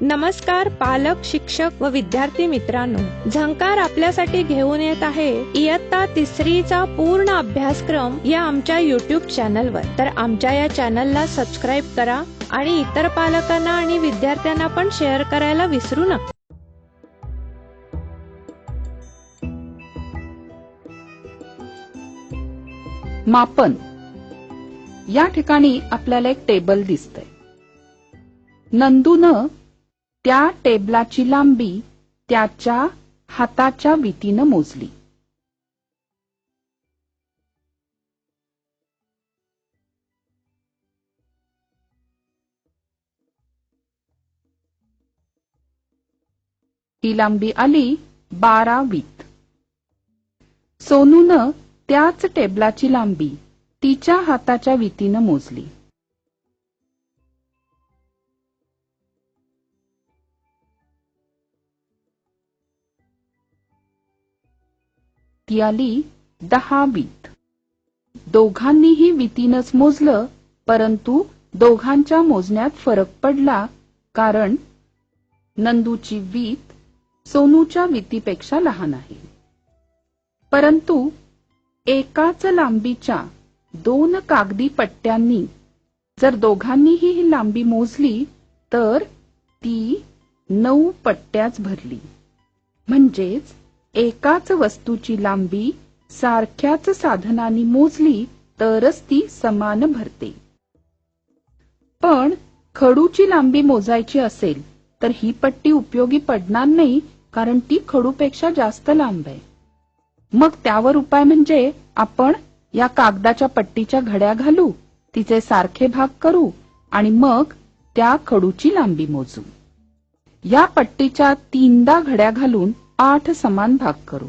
नमस्कार पालक शिक्षक व विद्यार्थी मित्रांनो. झंकार आपल्यासाठी घेऊन येत आहे इयत्ता तिसरीचा पूर्ण अभ्यासक्रम या आमच्या युट्यूब चॅनलवर तर आमच्या या चॅनलला सबस्क्राईब करा आणि इतर पालकांना आणि विद्यार्थ्यांना पण शेअर करायला विसरू नका. मापन. या ठिकाणी आपल्याला एक टेबल दिसतंय. नंदूनं त्या टेबलाची लांबी त्याच्या हाताच्या भीतीनं मोजली. ही लांबी आली बारा वीत. सोनूनं त्याच टेबलाची लांबी तिच्या हाताच्या भीतीनं मोजली. ती आली दहा वीत दोघांनीही वितीनच मोजलं परंतु दोघांच्या मोजण्यात फरक पडला कारण नंदूची वीत सोनूच्या वितीपेक्षा लहान आहे. परंतु एकाच लांबीच्या दोन कागदी पट्ट्यांनी जर दोघांनीही ही लांबी मोजली तर ती नऊ पट्ट्याच भरली. म्हणजेच एकाच वस्तूची लांबी सारख्याच साधनांनी मोजली तरच ती समान भरते. पण खडूची लांबी मोजायची असेल तर ही पट्टी उपयोगी पडणार नाही कारण ती खडूपेक्षा जास्त लांब आहे. मग त्यावर उपाय म्हणजे आपण या कागदाच्या पट्टीच्या घड्या घालू तिचे सारखे भाग करू आणि मग त्या खडूची लांबी मोजू. या पट्टीच्या तीनदा घड्या घालून आठ समान भाग करू.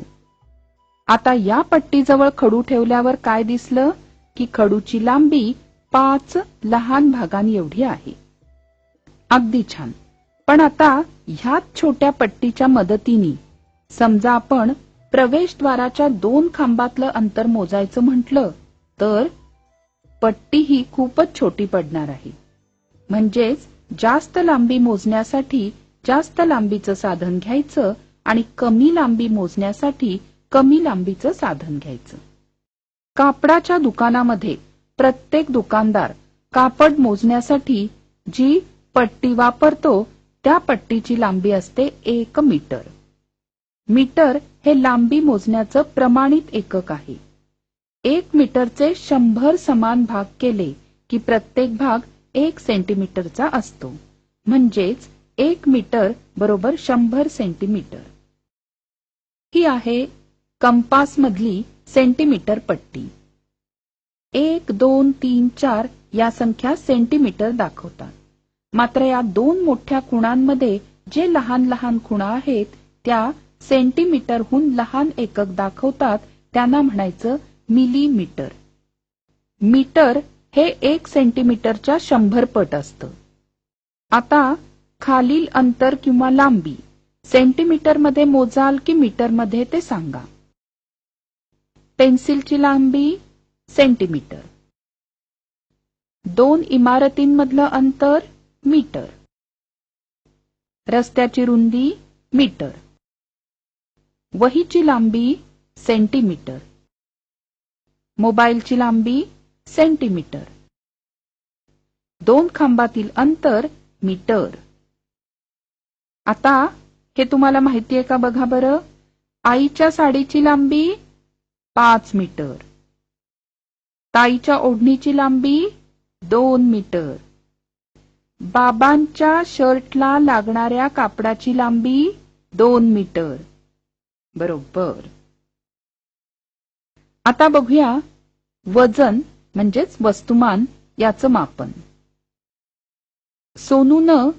आता या पट्टीजवळ खडू ठेवल्यावर काय दिसलं? की खडूची लांबी पाच लहान भागांनी एवढी आहे. अगदी छान. पण आता ह्याच छोट्या पट्टीच्या मदतीने समजा आपण प्रवेशद्वाराच्या दोन खांबातलं अंतर मोजायचं म्हटलं तर पट्टी ही खूपच छोटी पडणार आहे. म्हणजेच जास्त लांबी मोजण्यासाठी जास्त लांबीचं साधन घ्यायचं आणि कमी लांबी मोजण्यासाठी कमी लांबीचं साधन घ्यायचं. कापडाच्या दुकानामध्ये प्रत्येक दुकानदार कापड मोजण्यासाठी जी पट्टी वापरतो त्या पट्टीची लांबी असते एक मीटर. मीटर हे लांबी मोजण्याचं प्रमाणित एकक आहे. एक मीटरचे शंभर समान भाग केले की प्रत्येक भाग एक सेंटीमीटरचा असतो. म्हणजेच एक मीटर बरोबर शंभर सेंटीमीटर. ही आहे कंपास मधली सेंटीमीटर पट्टी. एक दोन तीन चार या संख्या सेंटीमीटर दाखवतात. मात्र या दोन मोठ्या खुणांमध्ये जे लहान लहान खुणा आहेत त्या सेंटीमीटरहून लहान एकक दाखवतात त्यांना म्हणायचं मिलीमीटर. मीटर हे एक सेंटीमीटरच्या शंभर पट असतं. आता खालील अंतर किंवा लांबी. सेंटीमीटरमध्ये मोजाल की मीटरमध्ये ते सांगा. पेन्सिलची लांबी सेंटीमीटर. दोन इमारतींमधलं अंतर मीटर. रस्त्याची रुंदी मीटर. वहीची लांबी सेंटीमीटर. मोबाईलची लांबी सेंटीमीटर. दोन खांबातील अंतर मीटर. आता हे तुम्हाला माहिती आहे का बघा बरं? आईच्या साडीची लांबी पाच मीटर. ताईच्या ओढणीची लांबी दोन मीटर. बाबांच्या शर्टला लागणाऱ्या कापडाची लांबी दोन मीटर. बरोबर. आता बघूया वजन म्हणजेच वस्तुमान याचं मापन. सोनून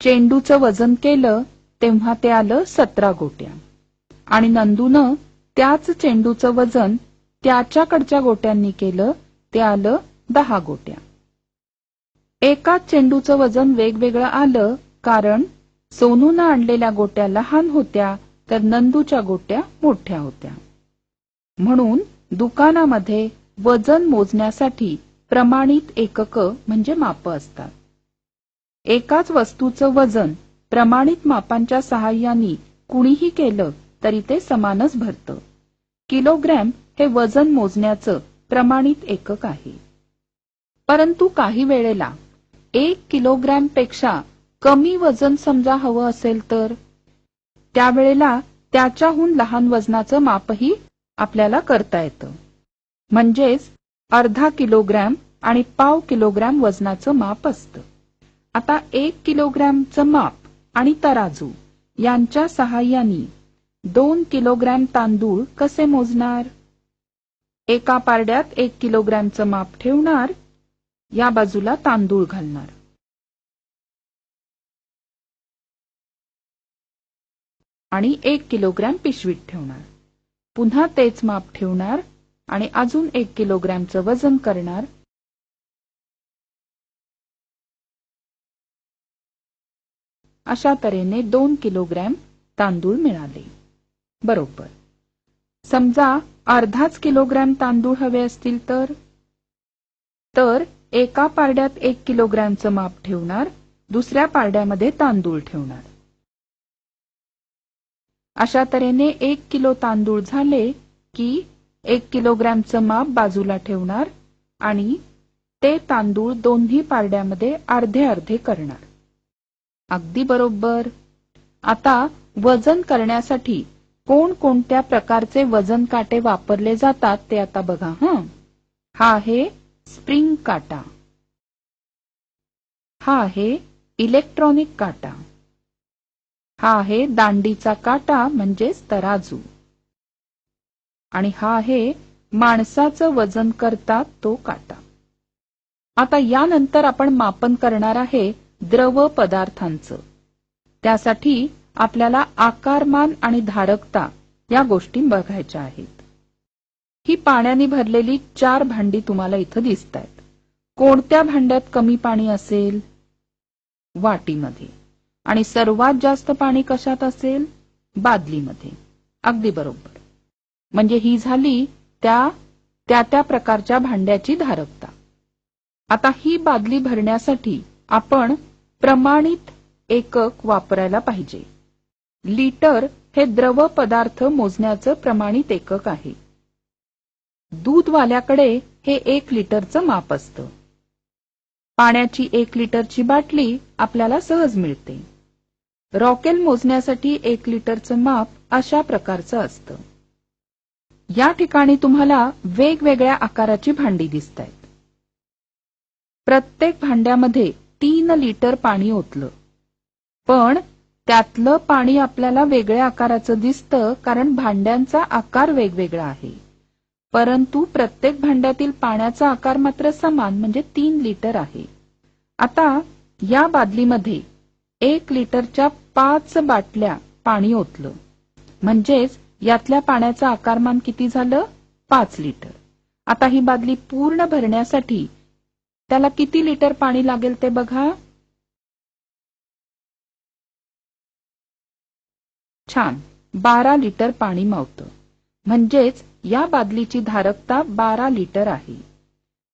चेंडूचं वजन केलं तेव्हा ते आलं सतरा गोट्या. आणि नंदूनं त्याच चेंडूचं वजन त्याच्याकडच्या गोट्यांनी केलं ते आलं दहा गोट्या. एकाच चेंडूचं वजन वेगवेगळं आलं कारण सोनूनं आणलेल्या गोट्या लहान होत्या तर नंदूच्या गोट्या मोठ्या होत्या. म्हणून दुकानामध्ये वजन मोजण्यासाठी प्रमाणित एकक म्हणजे माप असतात. एकाच वस्तूचं वजन प्रमाणित मापांच्या सहाय्याने कुणीही केलं तरी ते समानच भरतं. किलोग्रॅम हे वजन मोजण्याचं प्रमाणित एकक आहे. परंतु काही वेळेला एक किलोग्रॅमपेक्षा कमी वजन समजा हवं असेल तर? त्यावेळेला त्याच्याहून लहान वजनाचं मापही आपल्याला करता येतं. म्हणजेच अर्धा किलोग्रॅम आणि पाव किलोग्रॅम वजनाचं माप असतं. आता एक किलोग्रॅमचं माप आणि तराजू. यांच्या सहाय्याने दोन किलोग्रॅम तांदूळ कसे मोजणार? एका पारड्यात एक किलोग्रॅमचं माप ठेवणार या बाजूला तांदूळ घालणार. आणि एक किलोग्रॅम पिशवीत ठेवणार. पुन्हा तेच माप ठेवणार आणि अजून एक किलोग्रॅमचं वजन करणार अशा तऱ्हेने दोन किलोग्रॅम तांदूळ मिळाले. बरोबर. समजा अर्धाच किलोग्रॅम तांदूळ हवे असतील तर? तर एका पारड्यात एक किलोग्रॅमचं माप ठेवणार दुसऱ्या पारड्यामध्ये तांदूळ ठेवणार. अशा तऱ्हेने एक किलो तांदूळ झाले की एक किलोग्रॅमचं माप बाजूला ठेवणार आणि ते तांदूळ दोन्ही पारड्यामध्ये अर्धे अर्धे करणार. अगदी बरोबर. आता वजन करण्यासाठी कोणकोणत्या प्रकारचे वजन काटे वापरले जातात ते आता बघा हं. हा आहे स्प्रिंग काटा. हा आहे इलेक्ट्रॉनिक काटा. हा आहे दांडीचा काटा म्हणजेच तराजू. आणि हा आहे माणसाचं वजन करतात तो काटा. आता यानंतर आपण मापन करणार आहे द्रव पदार्थांचं. त्यासाठी आपल्याला आकारमान आणि धारकता या गोष्टी बघायच्या आहेत. ही पाण्याने भरलेली चार भांडी तुम्हाला इथं दिसत आहेत कोणत्या भांड्यात कमी पाणी असेल? वाटीमध्ये. आणि सर्वात जास्त पाणी कशात असेल? बादलीमध्ये. अगदी बरोबर. म्हणजे ही झाली त्या त्या त्या प्रकारच्या भांड्याची धारकता. आता ही बादली भरण्यासाठी आपण प्रमाणित एकक वापरायला पाहिजे. लिटर हे द्रव पदार्थ मोजण्याचं प्रमाणित एकक आहे. दूधवाल्याकडे हे एक लिटरचं माप असतं. पाण्याची एक लिटरची बाटली आपल्याला सहज मिळते. रॉकेल मोजण्यासाठी एक लिटरचं माप अशा प्रकारचं असतं. या ठिकाणी तुम्हाला वेगवेगळ्या आकाराची भांडी दिसत आहेत प्रत्येक भांड्यामध्ये तीन लिटर पाणी ओतलं. पण त्यातलं पाणी आपल्याला वेगळ्या आकाराचं दिसतं कारण भांड्यांचा आकार वेगवेगळा आहे. परंतु प्रत्येक भांड्यातील पाण्याचा आकार मात्र समान म्हणजे तीन लिटर आहे. आता या बादलीमध्ये एक लिटरच्या पाच बाटल्या पाणी ओतलं. म्हणजेच यातल्या पाण्याचं आकारमान किती झालं? पाच लिटर. आता ही बादली पूर्ण भरण्यासाठी त्याला किती लिटर पाणी लागेल ते बघा. छान. बारा लिटर पाणी मावतं म्हणजेच या बादलीची धारकता बारा लिटर आहे.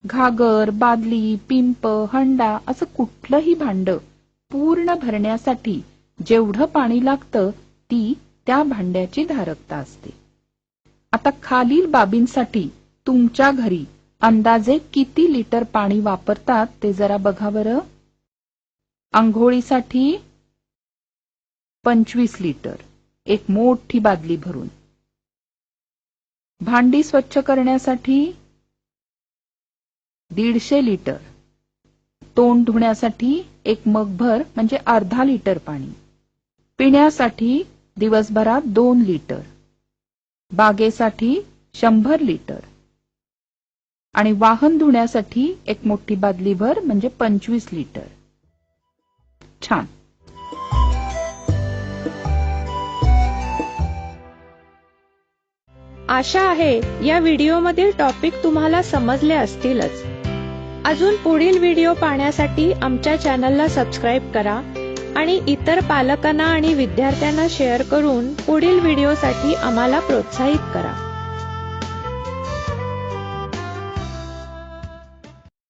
घागर बादली पिंप हंडा असं कुठलंही भांड पूर्ण भरण्यासाठी जेवढं पाणी लागतं ती त्या भांड्याची धारकता असते. आता खालील बाबींसाठी तुमच्या घरी अंदाजे किती लिटर पाणी वापरतात ते जरा बघा बरं. आंघोळीसाठी पंचवीस लिटर एक मोठी बादली भरून. भांडी स्वच्छ करण्यासाठी दीडशे लिटर तोंड धुण्यासाठी एक मगभर म्हणजे अर्धा लिटर पाणी. पिण्यासाठी दिवसभरात दोन लिटर बागेसाठी शंभर लिटर. आणि वाहन धुण्यासाठी एक मोठी बादलीभर म्हणजे पंचवीस लिटर. छान. आशा आहे या व्हिडिओमधील टॉपिक तुम्हाला समजले असतीलच. अजून पुढील व्हिडिओ पाहण्यासाठी आमच्या चॅनलला सबस्क्राईब करा आणि इतर पालकांना आणि विद्यार्थ्यांना शेअर करून पुढील व्हिडिओसाठी आम्हाला प्रोत्साहित करा.